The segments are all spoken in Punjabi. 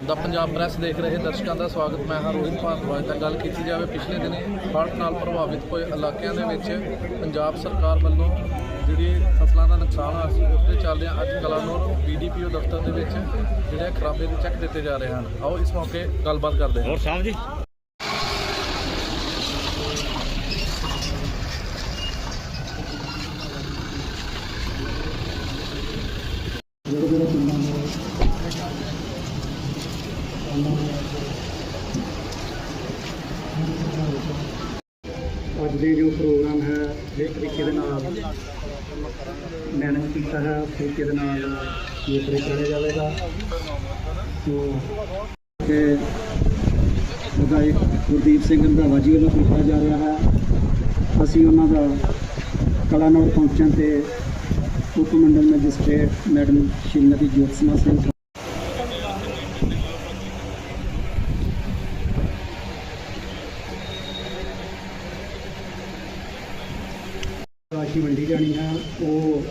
ਦਾ ਪੰਜਾਬ ਪ੍ਰੈਸ ਦੇਖ ਰਹੇ ਦਰਸ਼ਕਾਂ ਦਾ ਸਵਾਗਤ। ਮੈਂ ਹਾਂ ਰੋਹਿਤ ਭਾਰਦਵਾਜ ਤਾਂ ਗੱਲ ਕੀਤੀ ਜਾਵੇ, ਪਿਛਲੇ ਦਿਨੀ ਹੜ੍ਹ ਨਾਲ ਪ੍ਰਭਾਵਿਤ ਹੋਏ ਇਲਾਕਿਆਂ ਦੇ ਵਿੱਚ ਪੰਜਾਬ ਸਰਕਾਰ ਵੱਲੋਂ ਜਿਹੜੀ ਫਸਲਾਂ ਦਾ ਨੁਕਸਾਨ ਹੋਇਆ ਸੀ, ਉਸ ਦੇ ਚੱਲਦਿਆਂ ਅੱਜ ਕਲਾਨੌਰ ਬੀਡੀਪੀਓ ਦਫ਼ਤਰ ਦੇ ਵਿੱਚ ਜਿਹੜੇ ਖਰਾਬੇ ਦੇ ਚੈੱਕ ਦਿੱਤੇ ਜਾ ਰਹੇ ਹਨ। ਆਓ ਇਸ ਮੌਕੇ ਗੱਲਬਾਤ ਕਰਦੇ ਹਾਂ। ਹੋਰ ਸਾਹਿਬ ਜੀ। ਅੱਜ ਦੇ ਜੋ ਪ੍ਰੋਗਰਾਮ ਹੈ, ਜਿਸ ਤਰੀਕੇ ਦੇ ਨਾਲ ਮੈਨੇਜ ਕੀਤਾ ਹੈ, ਉਸ ਤਰੀਕੇ ਦੇ ਨਾਲ ਇਹ ਤਰੀਕਾ ਜਾਵੇਗਾ। ਸੋ ਕਿ ਵਿਧਾਇਕ ਗੁਰਦੀਪ ਸਿੰਘ ਰੰਧਾਵਾ ਜੀ ਵੱਲੋਂ ਕੀਤਾ ਜਾ ਰਿਹਾ ਹੈ। ਅਸੀਂ ਉਹਨਾਂ ਦਾ ਕਲਾਨੌਰ ਪਹੁੰਚਣ ਤੇ ਉਪ ਮੰਡਲ ਮੈਜਿਸਟ੍ਰੇਟ ਮੈਡਮ ਸ਼੍ਰੀਮਤੀ ਜੋਤਸਨਾ ਸਿੰਘ ਰਾਸ਼ੀ ਵੰਡੀ ਜਾਣੀ ਹੈ ਉਹ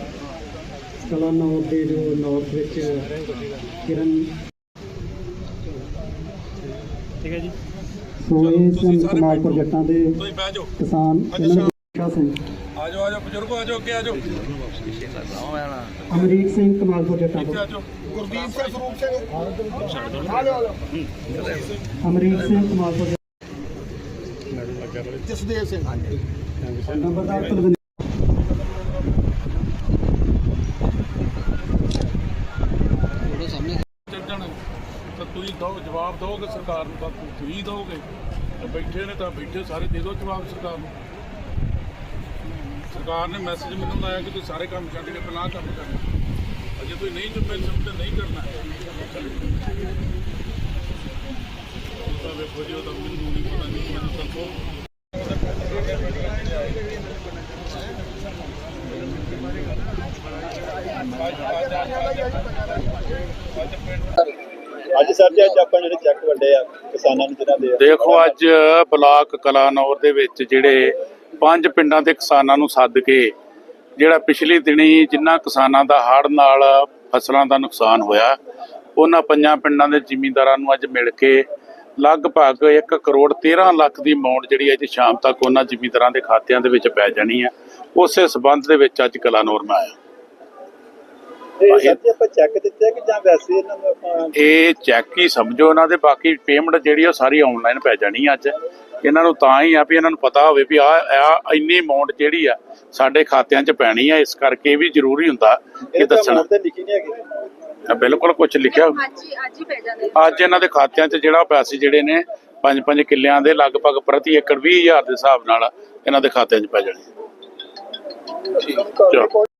ਕਲਾਨੌਰ ਦੇ ਜੋ ਨਾਰਥ ਵਿੱਚ ਕਿਰਨ। ਠੀਕ ਹੈ ਜੀ। ਸੋ ਇਹ ਸਨ ਸਮਾਜ ਪ੍ਰੋਜੈਕਟਾਂ ਦੇ ਕਿਸਾਨ ਇਹਨਾਂ ਨੂੰ ਸ਼ਾਹ ਸਿੰਘ ਆ ਜਾਓ ਆ ਜਾਓ ਬਜ਼ੁਰਗੋ ਆ ਜਾਓ ਅੱਗੇ ਆ ਜਾਓ ਅਮਰੀਕ ਸਿੰਘ ਕਮਾਲ ਪ੍ਰੋਜੈਕਟਾਂ ਤੋਂ। ਗੁਰਦੀਪ ਸਿੰਘ ਸਰੂਪ ਸਿੰਘ। ਅਮਰੀਕ ਸਿੰਘ ਕਮਾਲ ਪ੍ਰੋਜੈਕਟ ਜਸਦੇਵ ਸਿੰਘ ਨੰਬਰਦਾਰ ਕੁਲਵਿੰਦਰ ਚੱਲ ਜਾਣਾ ਤਾਂ ਤੁਸੀਂ ਦੋ ਜਵਾਬ ਦਿਓਗੇ, ਸਰਕਾਰ ਨੂੰ ਤਾਂ ਤੁਸੀਂ ਦਿਓਗੇ। ਬੈਠੇ ਨੇ ਤਾਂ ਬੈਠੇ, ਸਾਰੇ ਦੇ ਦਿਓ ਜਵਾਬ ਸਰਕਾਰ ਨੂੰ। ਸਰਕਾਰ ਨੇ ਮੈਸੇਜ ਮੈਨੂੰ ਲਾਇਆ ਕਿ ਤੁਸੀਂ ਸਾਰੇ ਕੰਮ ਛੱਡ ਕੇ ਪਹਿਲਾਂ ਕੰਮ ਕਰਨਾ। ਅਜੇ ਤੁਸੀਂ ਨਹੀਂ ਜੁਮੇ ਤੇ ਨਹੀਂ ਕਰਨਾ। ਤਾਂ ਵੇਖੋ ਜੀ, ਉਹ ਤਾਂ ਮੈਨੂੰ ਨਹੀਂ ਪਤਾ ਨਹੀਂ ਮੈਨੂੰ ਤਾਂ ਕਹੋ ਅੱਜ ਸਰ ਜੀ, ਅੱਜ ਆਪਾਂ ਜਿਹੜੇ ਚੈੱਕ ਵੰਡੇ ਆ, ਕਿਸਾਨਾਂ ਨੂੰ ਜਿਹਨਾਂ ਦੇ ਦੇਖੋ ਅੱਜ ਬਲਾਕ ਕਲਾਨੌਰ ਦੇ ਵਿੱਚ ਜਿਹੜੇ ਪੰਜ ਪਿੰਡਾਂ ਦੇ ਕਿਸਾਨਾਂ ਨੂੰ ਸੱਦ ਕੇ, ਜਿਹੜਾ ਪਿਛਲੇ ਦਿਨੀ ਜਿਨ੍ਹਾਂ ਕਿਸਾਨਾਂ ਦਾ ਹੜ੍ਹ ਨਾਲ ਫਸਲਾਂ ਦਾ ਨੁਕਸਾਨ ਹੋਇਆ, ਉਹਨਾਂ ਪੰਜਾਂ ਪਿੰਡਾਂ ਦੇ ਜ਼ਿਮੀਂਦਾਰਾਂ ਨੂੰ ਅੱਜ ਮਿਲ ਕੇ ਲਗਭਗ 1 ਕਰੋੜ 13 ਲੱਖ ਦੀ ਅਮਾਉਂਟ ਜਿਹੜੀ ਅੱਜ ਸ਼ਾਮ ਤੱਕ ਉਹਨਾਂ ਜ਼ਿਮੀਂਦਾਰਾਂ ਦੇ ਖਾਤਿਆਂ ਦੇ ਵਿੱਚ ਪੈ ਜਾਣੀ ਹੈ। ਉਸੇ ਸਬੰਧ ਦੇ ਵਿੱਚ ਅੱਜ ਕਲਾਨੌਰ ਮੈਂ ਆਇਆ। ਇਹ ਚੈੱਕ ਦਿੱਤੇ ਆ ਕਿ ਜਾਂ ਵੈਸੇ ਇਹਨਾਂ ਨੂੰ ਆਪਾਂ ਇਹ ਚੈੱਕ ਹੀ ਸਮਝੋ ਉਹਨਾਂ ਦੇ ਬਾਕੀ ਪੇਮੈਂਟ ਜਿਹੜੀ ਆ ਉਹ ਸਾਰੀ ਆਨਲਾਈਨ ਪੈ ਜਾਣੀ ਅੱਜ। ਇਹਨਾਂ ਨੂੰ ਤਾਂ ਹੀ ਆ ਵੀ ਇਹਨਾਂ ਨੂੰ ਪਤਾ ਹੋਵੇ ਵੀ ਆ ਆ ਇੰਨੀ ਅਮਾਉਂਟ ਜਿਹੜੀ ਆ ਸਾਡੇ ਖਾਤਿਆਂ 'ਚ ਪੈਣੀ ਆ ਇਸ ਕਰਕੇ ਵੀ ਜ਼ਰੂਰੀ ਹੁੰਦਾ ਕਿ ਦੱਸਣਾ। ਬਿਲਕੁਲ ਕੁਝ ਲਿਖਿਆ। ਅੱਜ ਇਹਨਾਂ ਦੇ ਖਾਤਿਆਂ 'ਚ ਜਿਹੜਾ ਪੈਸੇ ਜਿਹੜੇ ਨੇ 5-5 ਕਿੱਲਿਆਂ ਦੇ ਲਗਭਗ ਪ੍ਰਤੀ ਏਕੜ 20000 ਦੇ ਹਿਸਾਬ ਨਾਲ ਇਹਨਾਂ ਦੇ ਖਾਤਿਆਂ 'ਚ ਪੈ ਜਾਣੇ। ਚਲੋ।